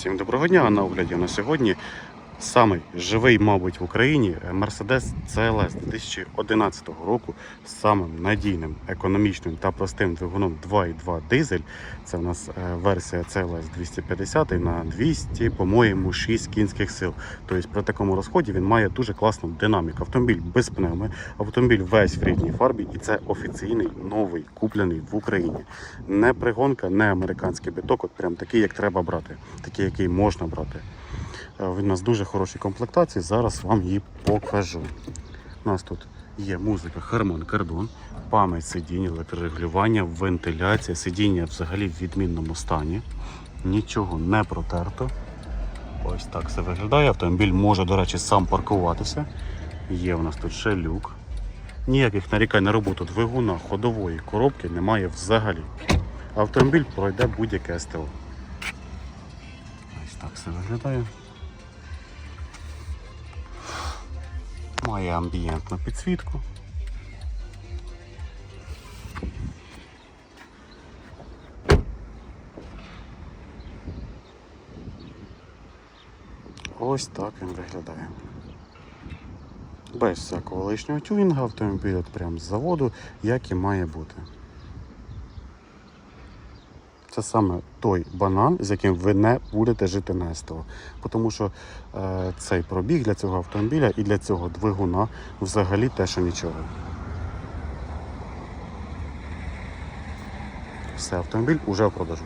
Всім доброго дня. На огляді на сьогодні самий живий, мабуть, в Україні Mercedes CLS 2011 року з самим надійним, економічним та простим двигуном 2.2 дизель. Це у нас е, версія CLS 250 на 200, по-моєму, 6 кінських сил. Тобто при такому розході він має дуже класну динаміку. Автомобіль без пневми, автомобіль весь в рідній фарбі, і це офіційний новий, куплений в Україні. Не пригонка, не американський биток, от прям такий, як треба брати, такий, який можна брати. Е, у нас дуже хорошій комплектації. Зараз вам її покажу. У нас тут є музика Harman Kardon, пам'ять сидінь, електрорегулювання, вентиляція, сидіння взагалі в відмінному стані. Нічого не протерто. Ось так все виглядає. Автомобіль може, до речі, сам паркуватися. Є у нас тут ще люк. Ніяких нарікань на роботу двигуна ходової коробки немає взагалі. Автомобіль пройде будь-яке СТО. Ось так все виглядає. Має амбієнтну підсвітку. Ось так він виглядає. Без всякого лишнього тюнінга автомобіль от прямо з заводу, як і має бути. Це саме той банан, з яким ви не будете жити на СТО. Тому що е, цей пробіг для цього автомобіля і для цього двигуна взагалі те, що нічого. Все, автомобіль уже в продажу.